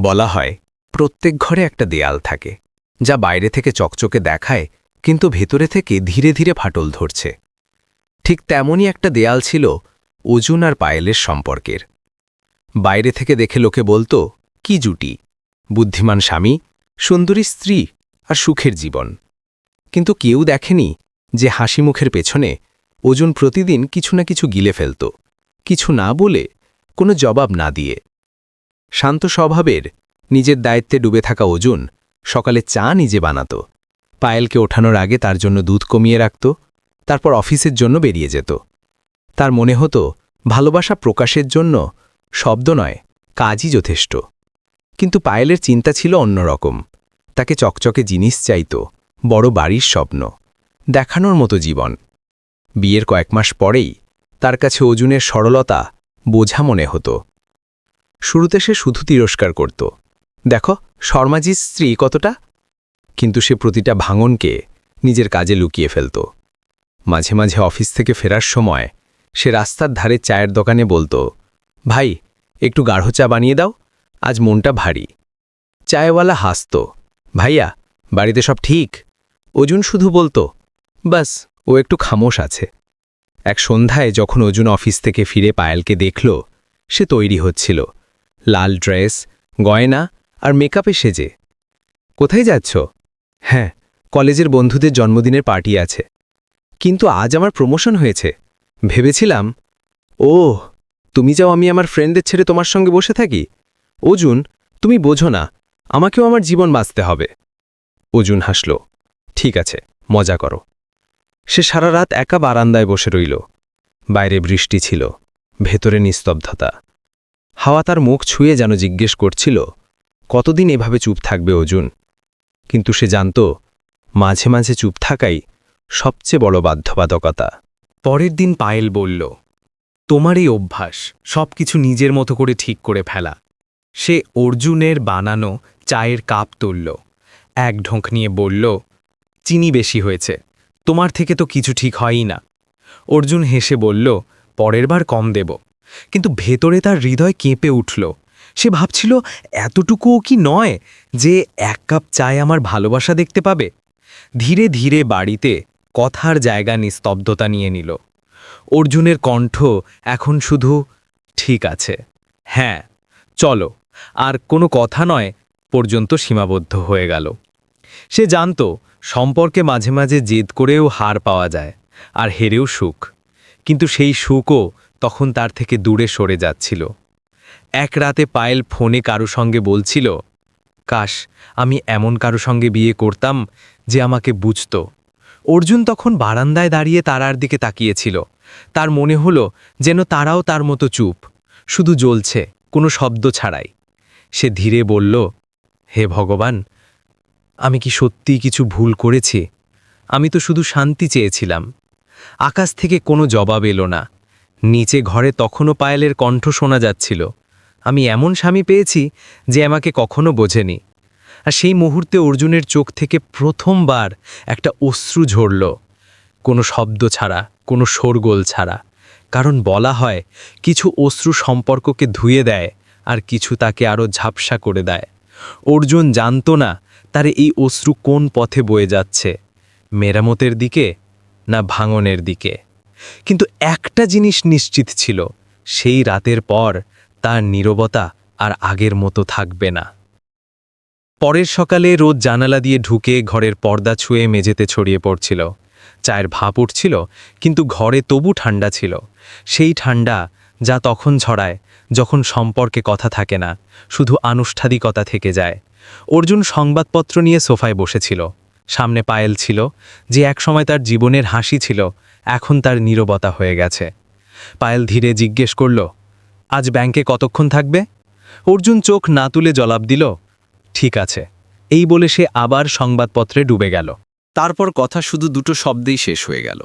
বলা হয়, প্রত্যেক ঘরে একটা দেয়াল থাকে, যা বাইরে থেকে চকচকে দেখায়, কিন্তু ভেতরে থেকে ধীরে ধীরে ফাটল ধরছে। ঠিক তেমনই একটা দেয়াল ছিল অজুন আর পায়েলের সম্পর্কের। বাইরে থেকে দেখে লোকে বলতো, কি জুটি, বুদ্ধিমান স্বামী, সুন্দরী স্ত্রী আর সুখের জীবন। কিন্তু কেউ দেখেনি যে হাসি মুখের পেছনে অজুন প্রতিদিন কিছু না কিছু গিলে ফেলত, কিছু না বলে কোনো জবাব না দিয়ে। শান্ত স্বভাবের নিজের দায়িত্বে ডুবে থাকা অজুন সকালে চা নিজে বানাত। পায়েলকে ওঠানোর আগে তার জন্য দুধ কমিয়ে রাখত, তারপর অফিসের জন্য বেরিয়ে যেত। তার মনে হতো, ভালোবাসা প্রকাশের জন্য শব্দ নয়, কাজই যথেষ্ট। কিন্তু পায়েলের চিন্তা ছিল অন্যরকম। তাকে চকচকে জিনিস চাইত, বড় বাড়ির স্বপ্ন, দেখানোর মতো জীবন। বিয়ের কয়েক মাস পরেই তার কাছে অজুনের সরলতা বোঝা মনে হতো। শুরুতে সে শুধু তিরস্কার করত। দেখো, শর্মাজির স্ত্রী কতটা? কিন্তু সে প্রতিটা ভাঙনকে নিজের কাজে লুকিয়ে ফেলত। মাঝে মাঝে অফিস থেকে ফেরার সময় সে রাস্তার ধারে চায়ের দোকানে বলতো, ভাই, একটু গাঢ় চা বানিয়ে দাও, আজ মনটা ভারী। চায়ওয়ালা হাসত, ভাইয়া, বাড়িতে সব ঠিক? অজুন শুধু বলতো, বাস, ও একটু খামোশ আছে। এক সন্ধ্যায় যখন অজুন অফিস থেকে ফিরে পায়েলকে দেখল, সে তৈরি হচ্ছিল। লাল ড্রেস, গয়না আর মেকআপে সেজে। কোথায় যাচ্ছ? হ্যাঁ কলেজের বন্ধুদের জন্মদিনের পার্টি আছে। কিন্তু আজ আমার প্রমোশন হয়েছে। ভেবেছিলাম ও তুমি যাও, আমি আমার ফ্রেন্ডদের ছেড়ে তোমার সঙ্গে বসে থাকি। অজুন তুমি বোঝো না, আমাকেও আমার জীবন বাঁচতে হবে। অজুন হাসল, ঠিক আছে, মজা করো। সে সারা রাত একা বারান্দায় বসে রইল। বাইরে বৃষ্টি ছিল, ভেতরে নিস্তব্ধতা। হাওয়া তার মুখ ছুঁয়ে যেন জিজ্ঞেস করছিল, কতদিন এভাবে চুপ থাকবে অজুন কিন্তু সে জানত, মাঝে মাঝে চুপ থাকাই সবচেয়ে বড় বাধ্যবাধকতা। পরের দিন পায়েল বলল, তোমার এই অভ্যাস সবকিছু নিজের মতো করে ঠিক করে ফেলা। সে অর্জুনের বানানো চায়ের কাপ তুলল, এক ঢোঁক নিয়ে বলল, চিনি বেশি হয়েছে, তোমার থেকে তো কিছু ঠিক হয়ই না। অর্জুন হেসে বলল, পরের বার কম দেব। কিন্তু ভেতরে তার হৃদয় কেঁপে উঠল। সে ভাবছিল, এতটুকুও কি নয় যে এক কাপ চায় আমার ভালোবাসা দেখতে পাবে? ধীরে ধীরে বাড়িতে কথার জায়গা নিস্তব্ধতা নিয়ে নিল। অর্জুনের কণ্ঠ এখন শুধু, ঠিক আছে হ্যাঁ চলো। আর কোনো কথা নয়, পর্যন্ত সীমাবদ্ধ হয়ে গেল। সে জানত, সম্পর্কে মাঝে মাঝে জেদ করেও হার পাওয়া যায়, আর হেরেও সুখ। কিন্তু সেই সুখও তখন তার থেকে দূরে সরে যাচ্ছিল। এক রাতে পায়েল ফোনে কারও সঙ্গে বলছিল, কাশ, আমি এমন কারও সঙ্গে বিয়ে করতাম যে আমাকে বুঝত। অর্জুন তখন বারান্দায় দাঁড়িয়ে তারার দিকে তাকিয়েছিল। তার মনে হলো যেন তারাও তার মতো চুপ, শুধু জ্বলছে, কোনো শব্দ ছাড়াই। সে ধীরে বলল, হে ভগবান, আমি কি সত্যিই কিছু ভুল করেছি? আমি তো শুধু শান্তি চেয়েছিলাম। আকাশ থেকে কোনো জবাব এলো না। নিচে ঘরে তখনও পায়েলের কণ্ঠ শোনা যাচ্ছিল। আমি এমন স্বামী পেয়েছি যে আমাকে কখনো বোঝেনি। আর সেই মুহূর্তে অর্জুনের চোখ থেকে প্রথমবার একটা অশ্রু ঝরল। কোনো শব্দ ছাড়া, কোনো শোরগোল ছাড়া। কারণ বলা হয়, কিছু অশ্রু সম্পর্ককে ধুয়ে দেয় আর কিছু তাকে আরও ঝাপসা করে দেয়। অর্জুন জানত না তার এই অশ্রু কোন পথে বয়ে যাচ্ছে, মেরামতের দিকে না ভাঙনের দিকে। কিন্তু একটা জিনিস নিশ্চিত ছিল, সেই রাতের পর তার নীরবতা আর আগের মতো থাকবে না। পরের সকালে রোদ জানালা দিয়ে ঢুকে ঘরের পর্দা ছুঁয়ে মেঝেতে ছড়িয়ে পড়ছিল। চায়ের ভাপ উঠছিল, কিন্তু ঘরে তবু ঠান্ডা ছিল। সেই ঠান্ডা যা তখন ছড়ায়, যখন সম্পর্কে কথা থাকে না, শুধু আনুষ্ঠানিকতা থেকে যায়। অর্জুন সংবাদপত্র নিয়ে সোফায় বসেছিল। সামনে পায়েল ছিল, যে একসময় তার জীবনের হাসি ছিল এখন তার নীরবতা হয়ে গেছে। পায়েল ধীরে জিজ্ঞেস করল, আজ ব্যাংকে কতক্ষণ থাকবে? অর্জুন চোখ না তুলে জবাব দিল, ঠিক আছে। এই বলে সে আবার সংবাদপত্রে ডুবে গেল। তারপর কথা শুধু দুটো শব্দেই শেষ হয়ে গেল।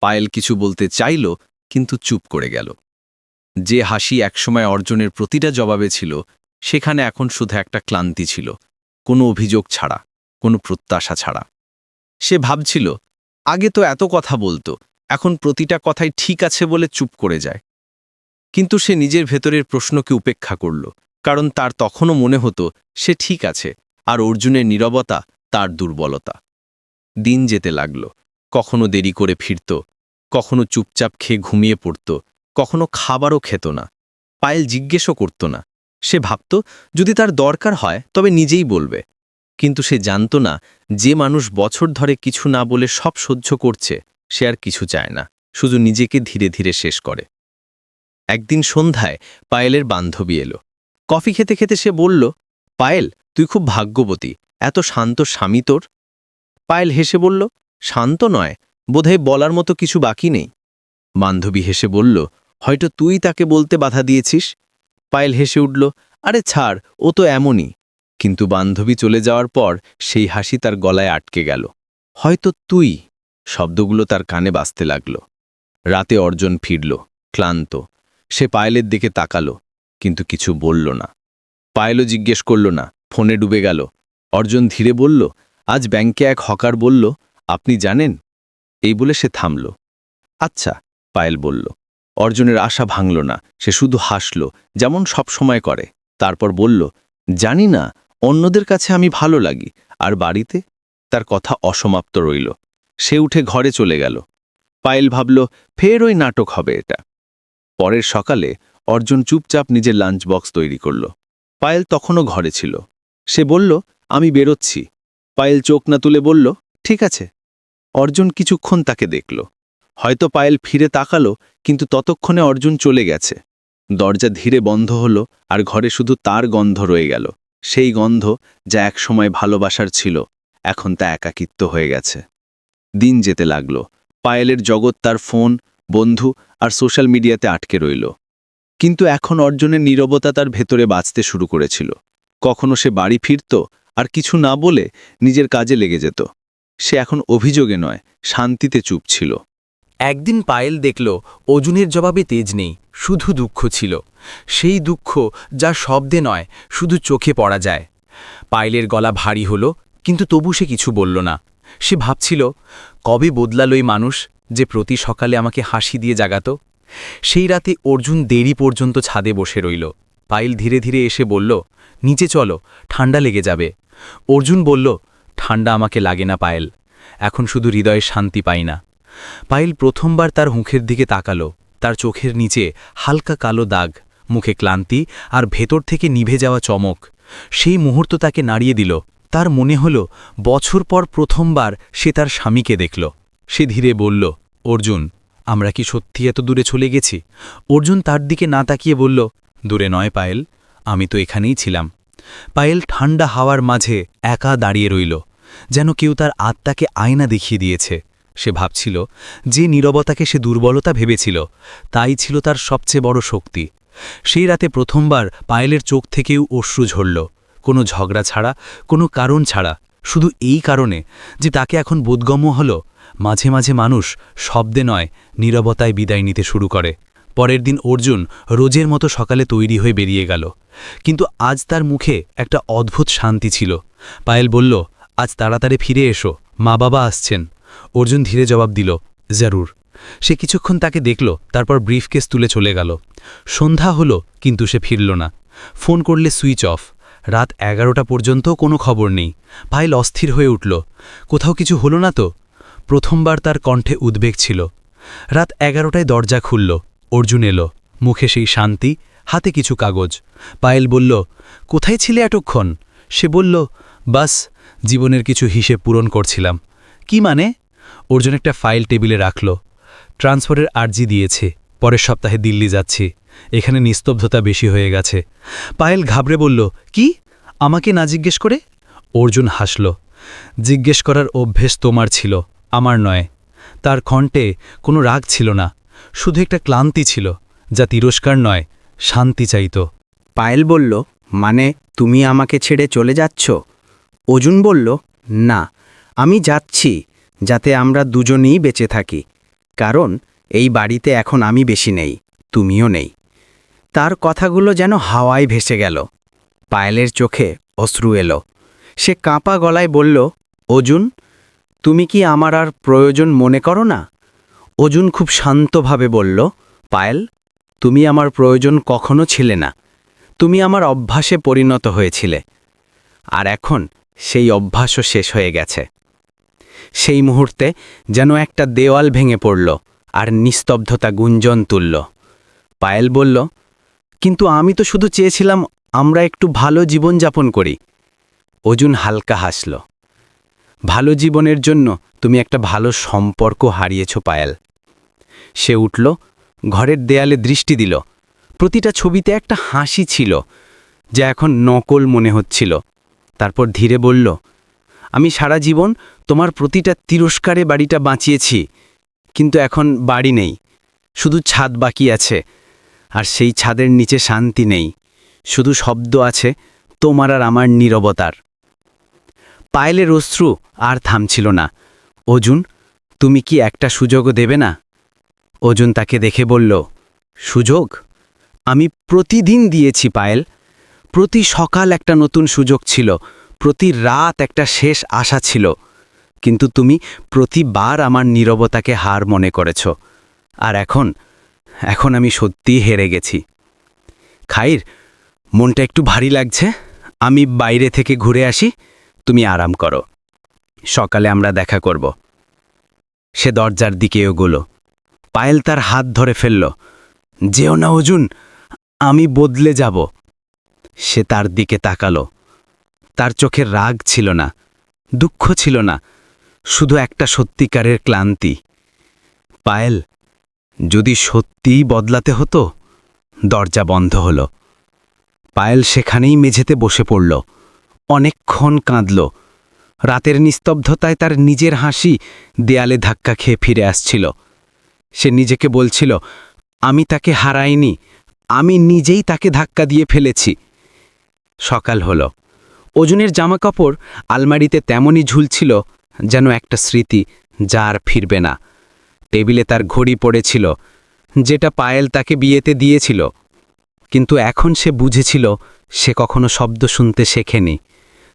পায়েল কিছু বলতে চাইল, কিন্তু চুপ করে গেল। যে হাসি একসময় অর্জনের প্রতিটা জবাবে ছিল, সেখানে এখন শুধু একটা ক্লান্তি ছিল, কোনো অভিযোগ ছাড়া, কোনো প্রত্যাশা ছাড়া। সে ভাবছিল আগে তো এত কথা বলতো, এখন প্রতিটা কথাই ঠিক আছে বলে চুপ করে যায়। কিন্তু সে নিজের ভেতরের প্রশ্নকে উপেক্ষা করল, কারণ তার তখনও মনে হতো, সে ঠিক আছে, আর অর্জুনের নীরবতা তার দুর্বলতা। দিন যেতে লাগল, কখনো দেরি করে ফিরত, কখনো চুপচাপ খেয়ে ঘুমিয়ে পড়ত, কখনো খাবারও খেত না, পায়েল জিজ্ঞেসও করত না। সে ভাবত, যদি তার দরকার হয়, তবে নিজেই বলবে। কিন্তু সে জানত না যে মানুষ বছর ধরে কিছু না বলে সব সহ্য করছে, সে আর কিছু চায় না, শুধু নিজেকে ধীরে ধীরে শেষ করে। একদিন সন্ধ্যায় পায়েলের বান্ধবী এলো। কফি খেতে খেতে সে বলল, পায়েল, তুই খুব ভাগ্যবতী, এত শান্ত স্বামী তোর? পায়েল হেসে বলল, শান্ত নয়, বোধহয় বলার মতো কিছু বাকি নেই। বান্ধবী হেসে বলল, হয়তো তুই তাকে বলতে বাধা দিয়েছিস? পায়েল হেসে উঠল, আরে ছাড়, ও তো এমনই। কিন্তু বান্ধবী চলে যাওয়ার পর সেই হাসি তার গলায় আটকে গেল। হয়তো তুই, শব্দগুলো তার কানে বাজতে লাগল। রাতে অর্জন ফিরল, ক্লান্ত। সে পায়েলের দিকে তাকালো, কিন্তু কিছু বলল না। পায়েলও জিজ্ঞেস করল না, ফোনে ডুবে গেল। অর্জন ধীরে বলল, আজ ব্যাংকে এক হকার বলল, আপনি জানেন? এই বলে সে থামল। আচ্ছা পায়েল বলল। অর্জনের আশা ভাঙল না, সে শুধু হাসল, যেমন সব সময় করে। তারপর বলল, জানি না অন্যদের কাছে আমি ভালো লাগি, আর বাড়িতে তার কথা অসমাপ্ত রইল। সে উঠে ঘরে চলে গেল। পায়েল ভাবল, ফের ওই নাটক হবে এটা। পরের সকালে অর্জুন চুপচাপ নিজের লাঞ্চ বক্স তৈরি করল। পায়েল তখনও ঘরে ছিল। সে বলল, আমি বেরোচ্ছি। পায়েল চোখ না তুলে বলল, ঠিক আছে। অর্জুন কিছুক্ষণ তাকে দেখল। হয়তো পায়েল ফিরে তাকালো, কিন্তু ততক্ষণে অর্জুন চলে গেছে। দরজা ধীরে বন্ধ হলো, আর ঘরে শুধু তার গন্ধ রয়ে গেল। সেই গন্ধ যা একসময় ভালোবাসার ছিল, এখন তা একাকিত্ব হয়ে গেছে। দিন যেতে লাগল, পায়েলের জগৎ তার ফোন, বন্ধু আর সোশ্যাল মিডিয়াতে আটকে রইল। কিন্তু এখন অর্জনের নীরবতা তার ভেতরে বাঁচতে শুরু করেছিল। কখনো সে বাড়ি ফিরত আর কিছু না বলে নিজের কাজে লেগে যেত। সে এখন অভিযোগে নয়, শান্তিতে চুপ ছিল। একদিন পায়েল দেখল অজুনের জবাবে তেজ নেই, শুধু দুঃখ ছিল। সেই দুঃখ যা শব্দে নয়, শুধু চোখে পড়া যায়। পায়েলের গলা ভারী হলো, কিন্তু তবু সে কিছু বলল না। সে ভাবছিল, কবে বদলালো এই মানুষ যে প্রতি সকালে আমাকে হাসি দিয়ে জাগাত? সেই রাতে অর্জুন দেরি পর্যন্ত ছাদে বসে রইল। পায়েল ধীরে ধীরে এসে বলল, নিচে চলো ঠান্ডা লেগে যাবে। অর্জুন বলল ঠান্ডা আমাকে লাগে না পায়েল, এখন শুধু হৃদয়ে শান্তি পাই না। পায়েল প্রথমবার তার মুখের দিকে তাকালো। তার চোখের নিচে হালকা কালো দাগ, মুখে ক্লান্তি আর ভেতর থেকে নিভে যাওয়া চমক। সেই মুহূর্ত তাকে নাড়িয়ে দিল। তার মনে হল, বছর পর প্রথমবার সে তার স্বামীকে দেখল। সে ধীরে বলল, অর্জুন, আমরা কি সত্যি এত দূরে চলে গেছি? অর্জুন তার দিকে না তাকিয়ে বলল, দূরে নয় পায়েল, আমি তো এখানেই ছিলাম। পায়েল ঠান্ডা হাওয়ার মাঝে একা দাঁড়িয়ে রইল, যেন কেউ তার আত্মাকে আয়না দেখিয়ে দিয়েছে। সে ভাবছিল, যে নীরবতাকে সে দুর্বলতা ভেবেছিল, তাই ছিল তার সবচেয়ে বড় শক্তি। সেই রাতে প্রথমবার পায়েলের চোখ থেকেও অশ্রু ঝরল, কোনো ঝগড়া ছাড়া, কোনো কারণ ছাড়া। শুধু এই কারণে যে তাকে এখন বোধগম্য হল, মাঝে মাঝে মানুষ শব্দে নয়, নীরবতায় বিদায় নিতে শুরু করে। পরের দিন অর্জুন রোজের মতো সকালে তৈরি হয়ে বেরিয়ে গেল। কিন্তু আজ তার মুখে একটা অদ্ভুত শান্তি ছিল। পায়েল বলল, আজ তাড়াতাড়ি ফিরে এসো মা বাবা আসছেন। অর্জুন ধীরে জবাব দিল, জারুর। সে কিছুক্ষণ তাকে দেখল, তারপর ব্রিফকেস তুলে চলে গেল। সন্ধ্যা হলো, কিন্তু সে ফিরল না। ফোন করলে সুইচ অফ। রাত এগারোটা পর্যন্ত কোনো খবর নেই। পায়েল অস্থির হয়ে উঠল। কোথাও কিছু হলো না তো? প্রথমবার তার কণ্ঠে উদ্বেগ ছিল। রাত এগারোটায় দরজা খুলল। অর্জুন এলো। মুখে সেই শান্তি, হাতে কিছু কাগজ। পায়েল বলল, কোথায় ছিলে এতক্ষণ? সে বলল, বাস, জীবনের কিছু হিসেব পূরণ করছিলাম। কি মানে? অর্জুন একটা ফাইল টেবিলে রাখল। ট্রান্সফারের আর্জি দিয়েছে। পরের সপ্তাহে দিল্লি যাচ্ছি। এখানে নিস্তব্ধতা বেশি হয়ে গেছে। পায়েল ঘাবড়ে বলল, কি? আমাকে না জিজ্ঞেস করে? অর্জুন হাসল, জিজ্ঞেস করার অভ্যেস তোমার ছিল, আমার নয়। তার কণ্ঠে কোনো রাগ ছিল না, শুধু একটা ক্লান্তি ছিল, যা তিরস্কার নয়, শান্তি চাইত। পায়েল বলল মানে তুমি আমাকে ছেড়ে চলে যাচ্ছ? অজুন বলল, না, আমি যাচ্ছি। যাতে আমরা দুজনেই বেঁচে থাকি। কারণ, এই বাড়িতে এখন আমি বেশি নেই, তুমিও নেই। তার কথাগুলো যেন হাওয়ায় ভেসে গেল। পায়েলের চোখে অশ্রু এলো। সে কাঁপা গলায় বলল অজুন তুমি কি আমার আর প্রয়োজন মনে করো না? অজুন খুব শান্তভাবে বলল, পায়েল, তুমি আমার প্রয়োজন কখনো ছিলে না। তুমি আমার অভ্যাসে পরিণত হয়েছিলে। আর এখন সেই অভ্যাসও শেষ হয়ে গেছে। সেই মুহূর্তে যেন একটা দেওয়াল ভেঙে পড়ল আর নিস্তব্ধতা গুঞ্জন তুলল। পায়েল বলল, কিন্তু আমি তো শুধু চেয়েছিলাম আমরা একটু ভালো জীবনযাপন করি। অজুন হালকা হাসল, ভালো জীবনের জন্য তুমি একটা ভালো সম্পর্ক হারিয়েছ পায়েল। সে উঠল, ঘরের দেয়ালে দৃষ্টি দিল। প্রতিটা ছবিতে একটা হাসি ছিল, যা এখন নকল মনে হচ্ছিল। তারপর ধীরে বলল আমি সারা জীবন তোমার প্রতিটা তিরস্কারে বাড়িটা বাঁচিয়েছি, কিন্তু এখন বাড়ি নেই, শুধু ছাদ বাকি আছে, আর সেই ছাদের নিচে শান্তি নেই, শুধু শব্দ আছে তোমার আর আমার নীরবতার। পায়েলের অশ্রু আর থামছিল না। অজুন তুমি কি একটা সুযোগও দেবে না? অজুন তাকে দেখে বলল, সুযোগ? আমি প্রতিদিন দিয়েছি পায়েল। প্রতি সকাল একটা নতুন সুযোগ ছিল। প্রতি রাত একটা শেষ আশা ছিল। কিন্তু তুমি প্রতিবার আমার নীরবতাকে হার মনে করেছ। আর এখন এখন আমি সত্যিই হেরে গেছি। খাইর, মনটা একটু ভারী লাগছে। আমি বাইরে থেকে ঘুরে আসি। তুমি আরাম করো। সকালে আমরা দেখা করব। সে দরজার দিকে এগোলো। পায়েল তার হাত ধরে ফেলল। যেও না অজুন আমি বদলে যাব। সে তার দিকে তাকালো। তার চোখে রাগ ছিল না, দুঃখ ছিল না, শুধু একটা সত্যিকারের ক্লান্তি। পায়েল, যদি সত্যিই বদলাতে হতো, দরজা বন্ধ হলো। পায়েল সেখানেই মেঝেতে বসে পড়ল, অনেকক্ষণ কাঁদল। রাতের নিস্তব্ধতায় তার নিজের হাসি দেয়ালে ধাক্কা খেয়ে ফিরে আসছিল। সে নিজেকে বলছিল, আমি তাকে হারাইনি, আমি নিজেই তাকে ধাক্কা দিয়ে ফেলেছি। সকাল হলো। ওজনের জামাকাপড় আলমারিতে তেমনই ঝুলছিল যেন একটা স্মৃতি যা আর ফিরবে না। টেবিলে তার ঘড়ি পড়েছিল, যেটা পায়েল তাকে বিয়েতে দিয়েছিল। কিন্তু এখন সে বুঝেছিল সে কখনো শব্দ শুনতে শেখেনি।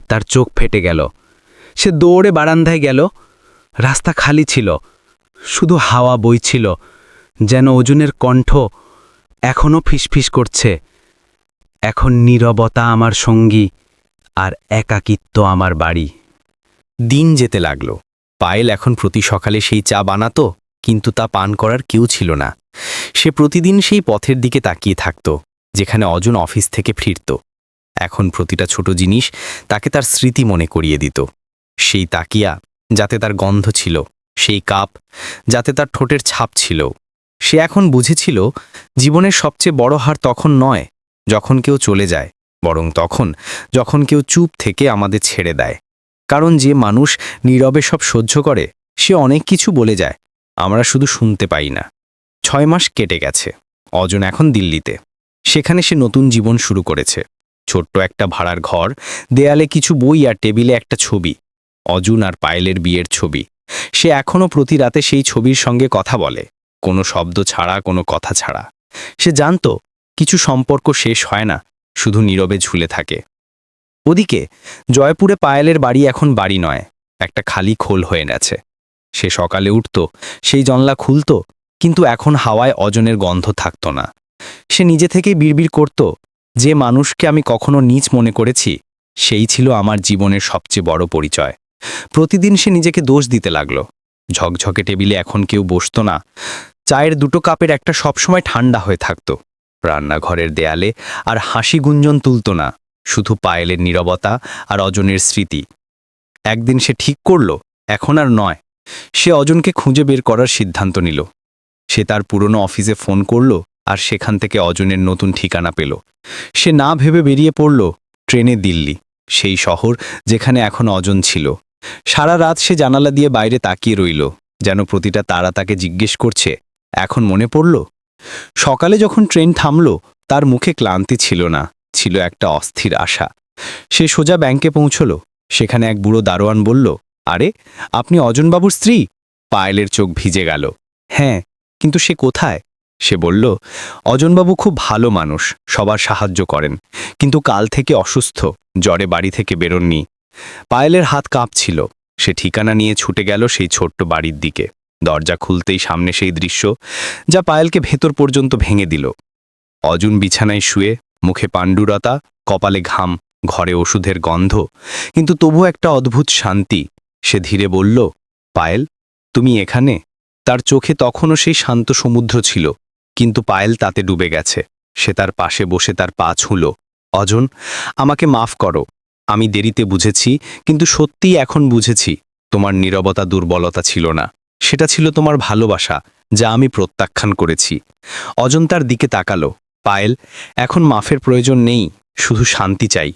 তার চোখ ফেটে গেল। সে দৌড়ে বারান্দায় গেল। রাস্তা খালি ছিল। শুধু হাওয়া বইছিল, যেন অজুনের কণ্ঠ এখনও ফিসফিস করছে। এখন নীরবতা আমার সঙ্গী। আর একাকিত্ব আমার বাড়ি। দিন যেতে লাগল। পায়েল এখন প্রতি সকালে সেই চা বানাতো, কিন্তু তা পান করার কেউ ছিল না। সে প্রতিদিন সেই পথের দিকে তাকিয়ে থাকত, যেখানে অজন অফিস থেকে ফিরত। এখন প্রতিটা ছোট জিনিস তাকে তার স্মৃতি মনে করিয়ে দিত। সেই তাকিয়া, যাতে তার গন্ধ ছিল, সেই কাপ, যাতে তার ঠোঁটের ছাপ ছিল। সে এখন বুঝেছিল, জীবনের সবচেয়ে বড় হার তখন নয়, যখন কেউ চলে যায়। বরং তখন, যখন কেউ চুপ থেকে আমাদের ছেড়ে দেয়। কারণ যে মানুষ নীরবে সব সহ্য করে, সে অনেক কিছু বলে যায়, আমরা শুধু শুনতে পাই না। ছয় মাস কেটে গেছে অজন এখন দিল্লিতে। সেখানে সে নতুন জীবন শুরু করেছে। ছোট্ট একটা ভাড়ার ঘর, দেয়ালে কিছু বই আর টেবিলে একটা ছবি অজুন আর পায়েলের বিয়ের ছবি। সে এখনও প্রতি রাতে সেই ছবির সঙ্গে কথা বলে, কোনো শব্দ ছাড়া, কোনো কথা ছাড়া। সে জানত, কিছু সম্পর্ক শেষ হয় না শুধু নীরবে ঝুলে থাকে। ওদিকে, জয়পুরে পায়েলের বাড়ি এখন বাড়ি নয়, একটা খালি খোল হয়ে গেছে। সে সকালে উঠত, সেই জনলা খুলত, কিন্তু এখন হাওয়ায় অজনের গন্ধ থাকত না। সে নিজে থেকেই বিড়বিড় করত, যে মানুষকে আমি কখনো নিচ মনে করেছি, সেই ছিল আমার জীবনের সবচেয়ে বড় পরিচয়। প্রতিদিন সে নিজেকে দোষ দিতে লাগল। ঝকঝকে টেবিলে এখন কেউ বসত না। চায়ের দুটো কাপের একটা সবসময় ঠান্ডা হয়ে থাকত। রান্নাঘরের দেয়ালে আর হাসি গুঞ্জন তুলত না, শুধু পায়েলের নীরবতা আর অজনের স্মৃতি। একদিন সে ঠিক করল, এখন আর নয়। সে অজনকে খুঁজে বের করার সিদ্ধান্ত নিল। সে তার পুরনো অফিসে ফোন করল আর সেখান থেকে অজনের নতুন ঠিকানা পেল। সে না ভেবে বেরিয়ে পড়ল ট্রেনে দিল্লি, সেই শহর যেখানে এখন অজন ছিল। সারা রাত সে জানালা দিয়ে বাইরে তাকিয়ে রইল, যেন প্রতিটা তারা তাকে জিজ্ঞেস করছে, এখন মনে পড়ল সকালে যখন ট্রেন থামল, তার মুখে ক্লান্তি ছিল না, ছিল একটা অস্থির আশা। সে সোজা ব্যাংকে পৌঁছল। সেখানে এক বুড়ো দারোয়ান বলল, আরে, আপনি অজনবাবুর স্ত্রী? পায়েলের চোখ ভিজে গেল। হ্যাঁ কিন্তু সে কোথায়? সে বলল অজনবাবু খুব ভালো মানুষ, সবার সাহায্য করেন, কিন্তু কাল থেকে অসুস্থ, জ্বরে বাড়ি থেকে বেরোননি। পায়েলের হাত কাঁপছিল। সে ঠিকানা নিয়ে ছুটে গেল সেই ছোট্ট বাড়ির দিকে। দরজা খুলতেই সামনে সেই দৃশ্য, যা পায়েলকে ভেতর পর্যন্ত ভেঙে দিল। অজুন বিছানায় শুয়ে, মুখে পাণ্ডুরতা, কপালে ঘাম, ঘরে ওষুধের গন্ধ, কিন্তু তবু একটা অদ্ভুত শান্তি। সে ধীরে বলল, পায়েল, তুমি এখানে? তার চোখে তখনও সেই শান্ত সমুদ্র ছিল, কিন্তু পায়েল তাতে ডুবে গেছে। সে তার পাশে বসে তার পা ছুঁল অজন আমাকে মাফ করো, আমি দেরিতে বুঝেছি, কিন্তু সত্যিই এখন বুঝেছি, তোমার নীরবতা দুর্বলতা ছিল না। সেটা ছিল তোমার ভালোবাসা, যা আমি প্রত্যাখ্যান করেছি। অজন্তার দিকে তাকালো। পায়েল, এখন মাফের প্রয়োজন নেই, শুধু শান্তি চাই।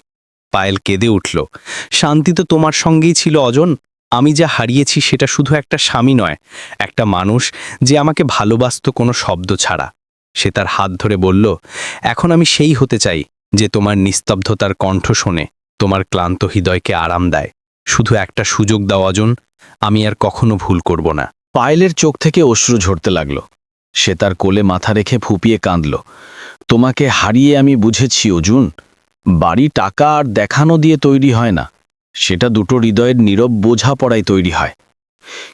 পায়েল কেঁদে উঠল। শান্তি তো তোমার সঙ্গেই ছিল, অজন। আমি যা হারিয়েছি সেটা শুধু একটা স্বামী নয়, একটা মানুষ যে আমাকে ভালোবাসত কোনো শব্দ ছাড়া। সে তার হাত ধরে বলল, এখন আমি সেই হতে চাই, যে তোমার নিস্তব্ধতার কণ্ঠ শোনে, তোমার ক্লান্ত হৃদয়কে আরাম দেয়। শুধু একটা সুযোগ দাও, অজন। আমি আর কখনো ভুল করব না। পায়েলের চোখ থেকে অশ্রু ঝরতে লাগল। সে তার কোলে মাথা রেখে ফুপিয়ে কাঁদল। তোমাকে হারিয়ে আমি বুঝেছি অজুন বাড়ি টাকা আর দেখানো দিয়ে তৈরি হয় না। সেটা দুটো হৃদয়ের নীরব বোঝা বোঝাপড়ায় তৈরি হয়।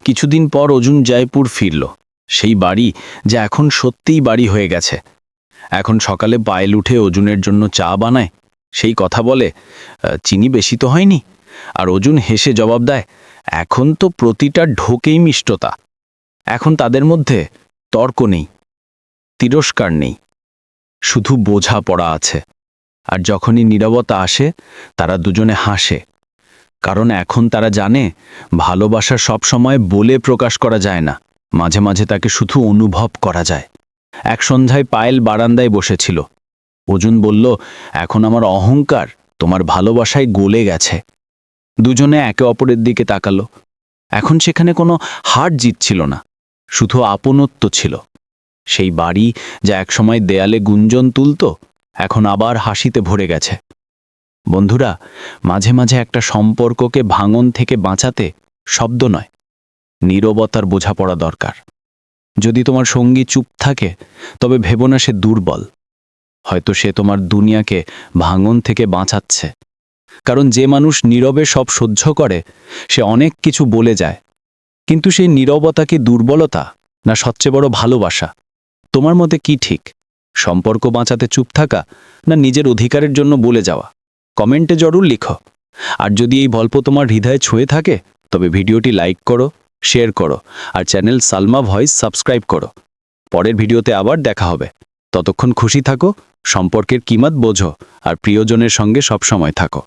কিছুদিন পর অজুন জয়পুর ফিরল। সেই বাড়ি যা এখন সত্যিই বাড়ি হয়ে গেছে। এখন সকালে পায়েল উঠে অজুনের জন্য চা বানায়। সেই কথা বলে চিনি বেশি তো হয়নি? আর অজুন হেসে জবাব দেয় এখন তো প্রতিটা ঢোকেই মিষ্টতা। এখন তাদের মধ্যে তর্ক নেই, তিরস্কার নেই, শুধু বোঝা পড়া আছে। আর যখনই নীরবতা আসে, তারা দুজনে হাসে। কারণ এখন তারা জানে, ভালোবাসা সবসময় বলে প্রকাশ করা যায় না, মাঝে মাঝে তাকে শুধু অনুভব করা যায়। এক সন্ধ্যায় পায়েল বারান্দায় বসেছিল। অজুন বলল, এখন আমার অহংকার তোমার ভালোবাসায় গলে গেছে। দুজনে একে অপরের দিকে তাকালো। এখন সেখানে কোনো হার জিত ছিল না, শুধু আপনত্ব ছিল। সেই বাড়ি যা একসময় দেয়ালে গুঞ্জন তুলত, এখন আবার হাসিতে ভরে গেছে। বন্ধুরা, মাঝে মাঝে একটা সম্পর্ককে ভাঙন থেকে বাঁচাতে শব্দ নয়, নীরবতার বোঝাপড়া দরকার। যদি তোমার সঙ্গী চুপ থাকে, তবে ভেবো না সে দুর্বল। হয়তো সে তোমার দুনিয়াকে ভাঙন থেকে বাঁচাচ্ছে। কারণ যে মানুষ নীরবে সব সহ্য করে, সে অনেক কিছু বলে যায়। কিন্তু সেই নীরবতা কি দুর্বলতা না সবচেয়ে বড় ভালোবাসা? তোমার মতে কি ঠিক? সম্পর্ক বাঁচাতে চুপ থাকা না নিজের অধিকারের জন্য বলে যাওয়া? কমেন্টে জরুর লিখো। আর যদি এই গল্প তোমার হৃদয়ে ছুঁয়ে থাকে, তবে ভিডিওটি লাইক করো, শেয়ার করো, আর চ্যানেল সালমা ভয়েস সাবস্ক্রাইব করো। পরের ভিডিওতে আবার দেখা হবে। ততক্ষণ খুশি থাকো, সম্পর্কের কিমাত বোঝো, আর প্রিয়জনের সঙ্গে সবসময় থাকো।